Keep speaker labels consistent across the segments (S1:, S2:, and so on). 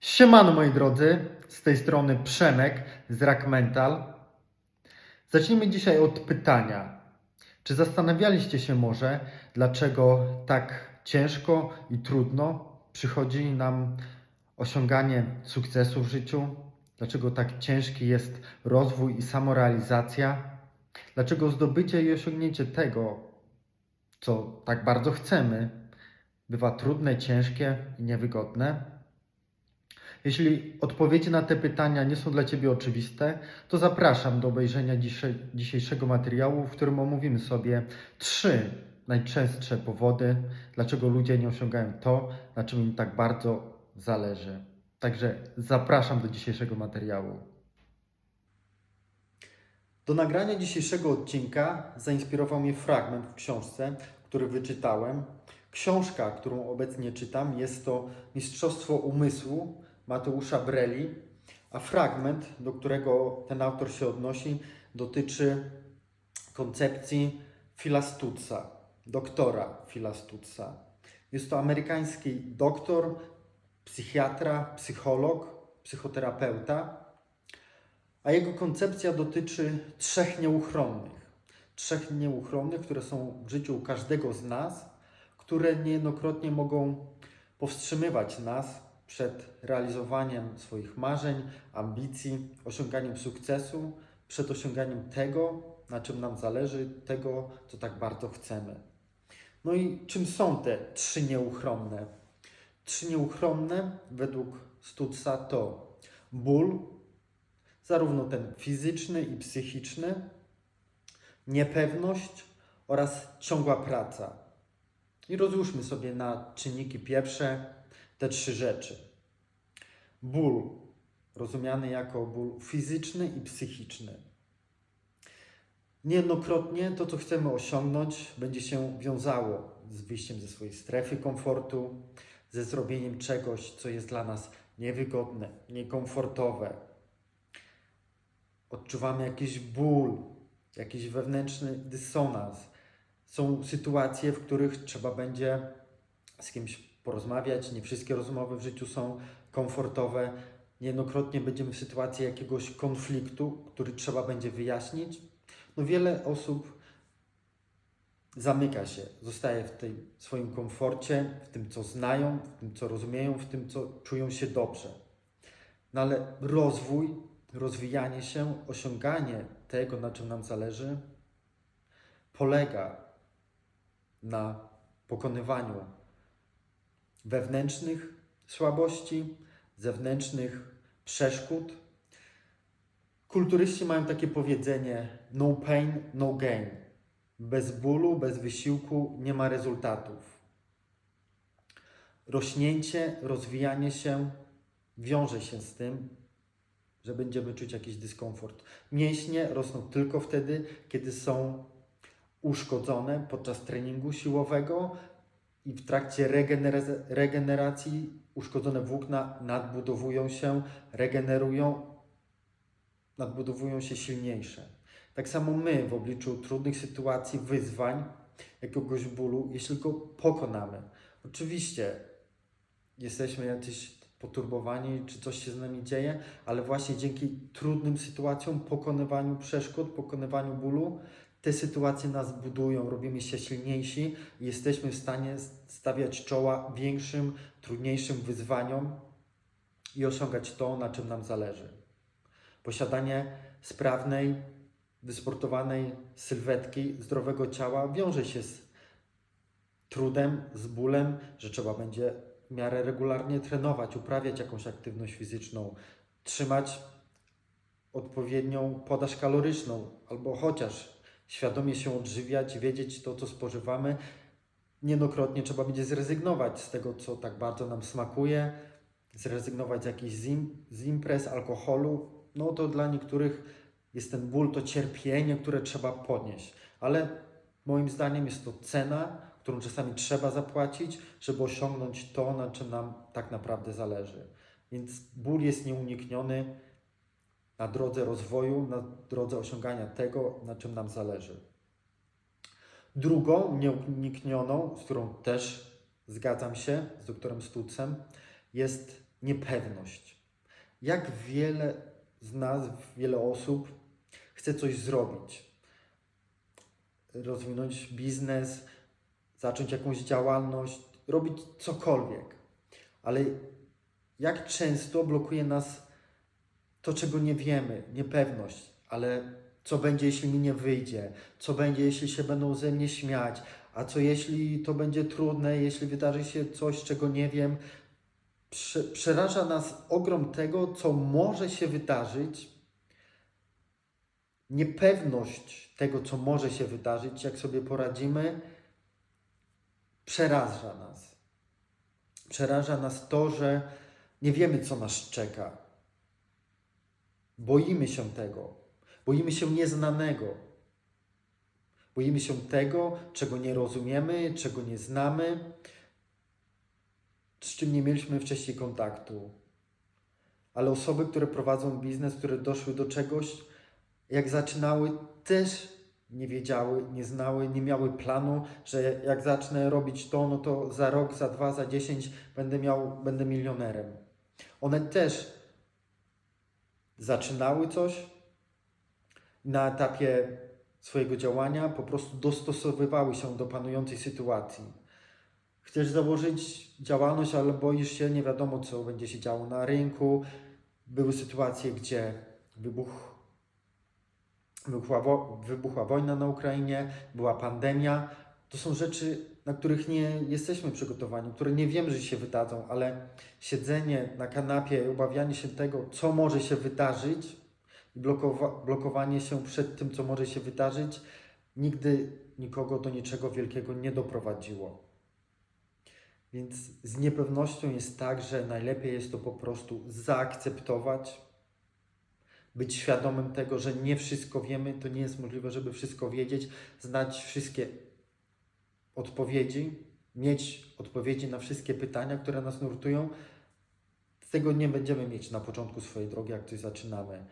S1: Siemano moi drodzy, z tej strony Przemek z Rack Mental. Zacznijmy dzisiaj od pytania. Czy zastanawialiście się może, dlaczego tak ciężko i trudno przychodzi nam osiąganie sukcesu w życiu? Dlaczego tak ciężki jest rozwój i samorealizacja? Dlaczego zdobycie i osiągnięcie tego, co tak bardzo chcemy, bywa trudne, ciężkie i niewygodne? Jeśli odpowiedzi na te pytania nie są dla Ciebie oczywiste, to zapraszam do obejrzenia dzisiejszego materiału, w którym omówimy sobie trzy najczęstsze powody, dlaczego ludzie nie osiągają to, na czym im tak bardzo zależy. Także zapraszam do dzisiejszego materiału. Do nagrania dzisiejszego odcinka zainspirował mnie fragment w książce, który wyczytałem. Książka, którą obecnie czytam, jest to Mistrzostwo Umysłu Mateusza Breli, a fragment, do którego ten autor się odnosi, dotyczy koncepcji Phila Stutza, doktora Phila Stutza. Jest to amerykański doktor, psychiatra, psycholog, psychoterapeuta, a jego koncepcja dotyczy trzech nieuchronnych. Trzech nieuchronnych, które są w życiu każdego z nas, które niejednokrotnie mogą powstrzymywać nas przed realizowaniem swoich marzeń, ambicji, osiąganiem sukcesu, przed osiąganiem tego, na czym nam zależy, tego, co tak bardzo chcemy. No i czym są te trzy nieuchronne? Trzy nieuchronne według Stutza to ból, zarówno ten fizyczny i psychiczny, niepewność oraz ciągła praca. I rozłóżmy sobie na czynniki pierwsze te trzy rzeczy. Ból, rozumiany jako ból fizyczny i psychiczny. Niejednokrotnie to, co chcemy osiągnąć, będzie się wiązało z wyjściem ze swojej strefy komfortu, ze zrobieniem czegoś, co jest dla nas niewygodne, niekomfortowe. Odczuwamy jakiś ból, jakiś wewnętrzny dysonans. Są sytuacje, w których trzeba będzie z kimś porozmawiać. Nie wszystkie rozmowy w życiu są komfortowe. Niejednokrotnie będziemy w sytuacji jakiegoś konfliktu, który trzeba będzie wyjaśnić. No wiele osób zamyka się, zostaje w tej swoim komforcie, w tym, co znają, w tym, co rozumieją, w tym, co czują się dobrze. No ale rozwój, rozwijanie się, osiąganie tego, na czym nam zależy, polega na pokonywaniu wewnętrznych słabości, zewnętrznych przeszkód. Kulturyści mają takie powiedzenie: no pain, no gain. Bez bólu, bez wysiłku nie ma rezultatów. Rośnięcie, rozwijanie się wiąże się z tym, że będziemy czuć jakiś dyskomfort. Mięśnie rosną tylko wtedy, kiedy są uszkodzone podczas treningu siłowego i w trakcie regenera- regeneracji uszkodzone włókna nadbudowują się, regenerują, nadbudowują się silniejsze. Tak samo my w obliczu trudnych sytuacji, wyzwań, jakiegoś bólu, jeśli go pokonamy. Oczywiście jesteśmy jacyś poturbowani, czy coś się z nami dzieje, ale właśnie dzięki trudnym sytuacjom, pokonywaniu przeszkód, pokonywaniu bólu, te sytuacje nas budują, robimy się silniejsi i jesteśmy w stanie stawiać czoła większym, trudniejszym wyzwaniom i osiągać to, na czym nam zależy. Posiadanie sprawnej, wysportowanej sylwetki, zdrowego ciała wiąże się z trudem, z bólem, że trzeba będzie w miarę regularnie trenować, uprawiać jakąś aktywność fizyczną, trzymać odpowiednią podaż kaloryczną, albo chociaż świadomie się odżywiać, wiedzieć to, co spożywamy. Niejednokrotnie trzeba będzie zrezygnować z tego, co tak bardzo nam smakuje, zrezygnować z jakichś z, im, z imprez, alkoholu. No to dla niektórych jest ten ból, to cierpienie, które trzeba podnieść. Ale moim zdaniem jest to cena, którą czasami trzeba zapłacić, żeby osiągnąć to, na czym nam tak naprawdę zależy. Więc ból jest nieunikniony na drodze rozwoju, na drodze osiągania tego, na czym nam zależy. Drugą, nieuniknioną, z którą też zgadzam się z doktorem Stucem, jest niepewność. Jak wiele z nas, wiele osób chce coś zrobić, rozwinąć biznes, zacząć jakąś działalność, robić cokolwiek, ale jak często blokuje nas to, czego nie wiemy, niepewność, ale co będzie, jeśli mi nie wyjdzie, co będzie, jeśli się będą ze mnie śmiać, a co jeśli to będzie trudne, jeśli wydarzy się coś, czego nie wiem. Prze przeraża nas ogrom tego, co może się wydarzyć, niepewność tego, co może się wydarzyć, jak sobie poradzimy, przeraża nas. Przeraża nas to, że nie wiemy, co nas czeka. Boimy się tego. Boimy się nieznanego. Boimy się tego, czego nie rozumiemy, czego nie znamy, z czym nie mieliśmy wcześniej kontaktu. Ale osoby, które prowadzą biznes, które doszły do czegoś, jak zaczynały, też nie wiedziały, nie znały, nie miały planu, że jak zacznę robić to, no to za rok, za dwa, za dziesięć będę miał, będę milionerem. One też zaczynały coś na etapie swojego działania, po prostu dostosowywały się do panującej sytuacji. Chcesz założyć działalność, ale boisz się, nie wiadomo co będzie się działo na rynku. Były sytuacje, gdzie wybuch, wybuchła, wybuchła wojna na Ukrainie, była pandemia. To są rzeczy, na których nie jesteśmy przygotowani, które nie wiemy, że się wydadzą, ale siedzenie na kanapie i obawianie się tego, co może się wydarzyć i blokowa- blokowanie się przed tym, co może się wydarzyć, nigdy nikogo do niczego wielkiego nie doprowadziło. Więc z niepewnością jest tak, że najlepiej jest to po prostu zaakceptować, być świadomym tego, że nie wszystko wiemy, to nie jest możliwe, żeby wszystko wiedzieć, znać wszystkie odpowiedzi, mieć odpowiedzi na wszystkie pytania, które nas nurtują. Tego nie będziemy mieć na początku swojej drogi, jak coś zaczynamy.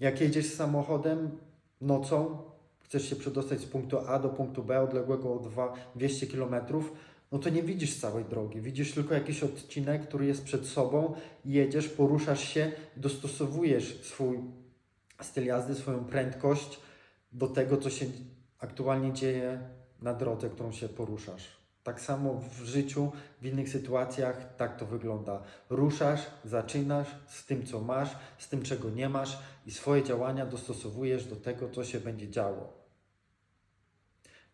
S1: Jak jedziesz samochodem nocą, chcesz się przedostać z punktu A do punktu B, odległego o dwa- 200 km, no to nie widzisz całej drogi. Widzisz tylko jakiś odcinek, który jest przed sobą, jedziesz, poruszasz się, dostosowujesz swój styl jazdy, swoją prędkość do tego, co się aktualnie dzieje na drodze, którą się poruszasz. Tak samo w życiu, w innych sytuacjach tak to wygląda. Ruszasz, zaczynasz z tym, co masz, z tym, czego nie masz i swoje działania dostosowujesz do tego, co się będzie działo.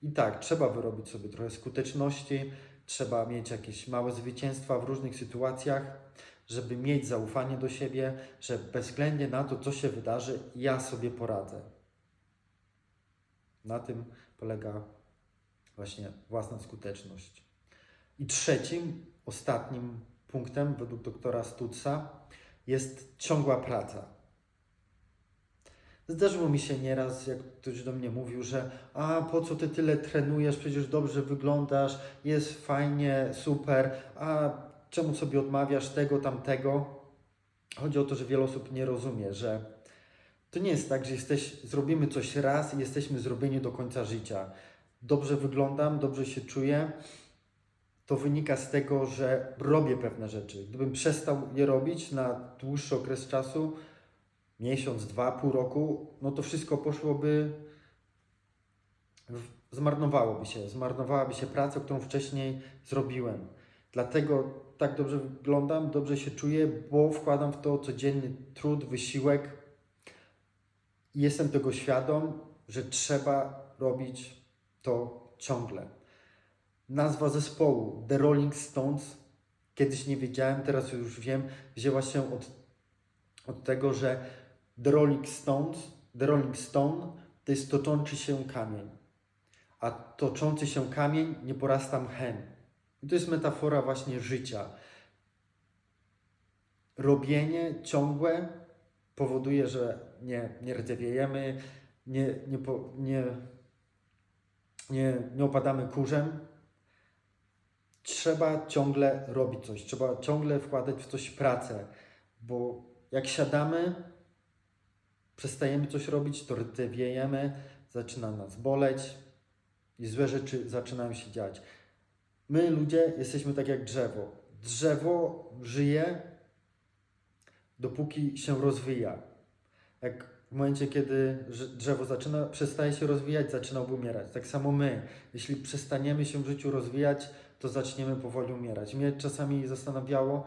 S1: I tak, trzeba wyrobić sobie trochę skuteczności, trzeba mieć jakieś małe zwycięstwa w różnych sytuacjach, żeby mieć zaufanie do siebie, że bezwzględnie na to, co się wydarzy, ja sobie poradzę. Na tym polega właśnie własna skuteczność. I trzecim, ostatnim punktem, według doktora Stutza, jest ciągła praca. Zdarzyło mi się nieraz, jak ktoś do mnie mówił, że a po co ty tyle trenujesz, przecież dobrze wyglądasz, jest fajnie, super, a czemu sobie odmawiasz tego, tamtego? Chodzi o to, że wiele osób nie rozumie, że to nie jest tak, że jesteś, zrobimy coś raz i jesteśmy zrobieni do końca życia. Dobrze wyglądam, dobrze się czuję. To wynika z tego, że robię pewne rzeczy. Gdybym przestał je robić na dłuższy okres czasu, miesiąc, dwa, pół roku, no to wszystko poszłoby, zmarnowałoby się, zmarnowałaby się praca, którą wcześniej zrobiłem. Dlatego tak dobrze wyglądam, dobrze się czuję, bo wkładam w to codzienny trud, wysiłek. Jestem tego świadom, że trzeba robić to ciągle. Nazwa zespołu The Rolling Stones, kiedyś nie wiedziałem, teraz już wiem, wzięła się od, od tego, że The Rolling Stones, The Rolling Stone to jest toczący się kamień, a toczący się kamień nie porasta mchem. I to jest metafora właśnie życia. Robienie ciągłe powoduje, że nie, nie rdzewiejemy, nie, nie, po, nie, nie, nie opadamy kurzem. Trzeba ciągle robić coś, trzeba ciągle wkładać w coś pracę, bo jak siadamy, przestajemy coś robić, to rdzewiejemy, zaczyna nas boleć i złe rzeczy zaczynają się dziać. My, ludzie, jesteśmy tak jak drzewo. drzewo żyje, dopóki się rozwija. Jak w momencie, kiedy drzewo zaczyna, przestaje się rozwijać, zaczyna umierać. Tak samo my. Jeśli przestaniemy się w życiu rozwijać, to zaczniemy powoli umierać. Mnie czasami zastanawiało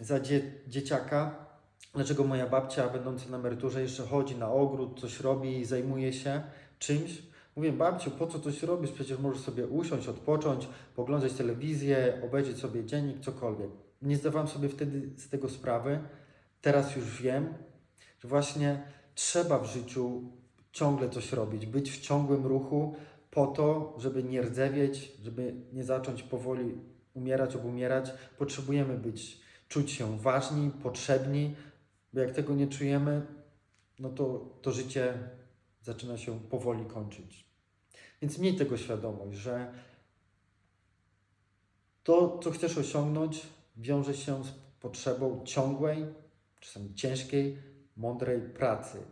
S1: za dzie- dzieciaka, dlaczego moja babcia, będąca na emeryturze, jeszcze chodzi na ogród, coś robi i zajmuje się czymś. Mówię, babciu, po co coś robisz? Przecież możesz sobie usiąść, odpocząć, poglądać telewizję, obejrzeć sobie dziennik, cokolwiek. Nie zdawałem sobie wtedy z tego sprawy. Teraz już wiem, właśnie trzeba w życiu ciągle coś robić, być w ciągłym ruchu po to, żeby nie rdzewieć, żeby nie zacząć powoli umierać, obumierać. Potrzebujemy być, czuć się ważni, potrzebni, bo jak tego nie czujemy, no to, to życie zaczyna się powoli kończyć. Więc miej tego świadomość, że to, co chcesz osiągnąć, wiąże się z potrzebą ciągłej, czasami ciężkiej, mądrej pracy.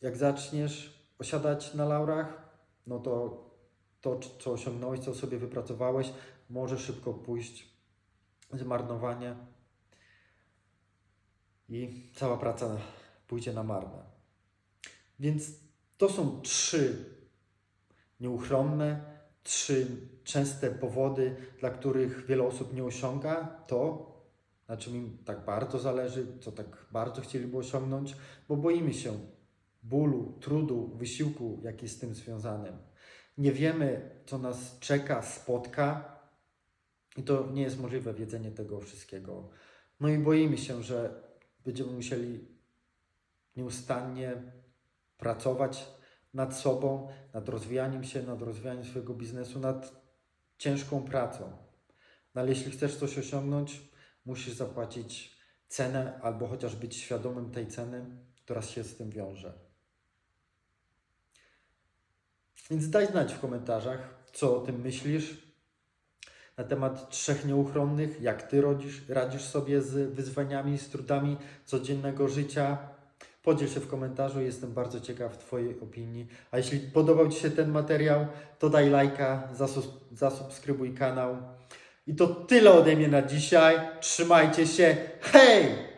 S1: Jak zaczniesz osiadać na laurach, no to to, co osiągnąłeś, co sobie wypracowałeś, może szybko pójść zmarnowanie i cała praca pójdzie na marne. Więc to są trzy nieuchronne, trzy częste powody, dla których wiele osób nie osiąga to, na czym im tak bardzo zależy, co tak bardzo chcieliby osiągnąć, bo boimy się bólu, trudu, wysiłku, jaki z tym związanym. Nie wiemy, co nas czeka, spotka, i to nie jest możliwe wiedzenie tego wszystkiego. No i boimy się, że będziemy musieli nieustannie pracować nad sobą, nad rozwijaniem się, nad rozwijaniem swojego biznesu, nad ciężką pracą. No ale jeśli chcesz coś osiągnąć, musisz zapłacić cenę albo chociaż być świadomym tej ceny, która się z tym wiąże. Więc daj znać w komentarzach, co o tym myślisz na temat trzech nieuchronnych, jak ty rodzisz, radzisz sobie z wyzwaniami, z trudami codziennego życia. Podziel się w komentarzu, jestem bardzo ciekaw Twojej opinii. A jeśli podobał Ci się ten materiał, to daj lajka, zasubskrybuj kanał. I to tyle ode mnie na dzisiaj. Trzymajcie się. Hej!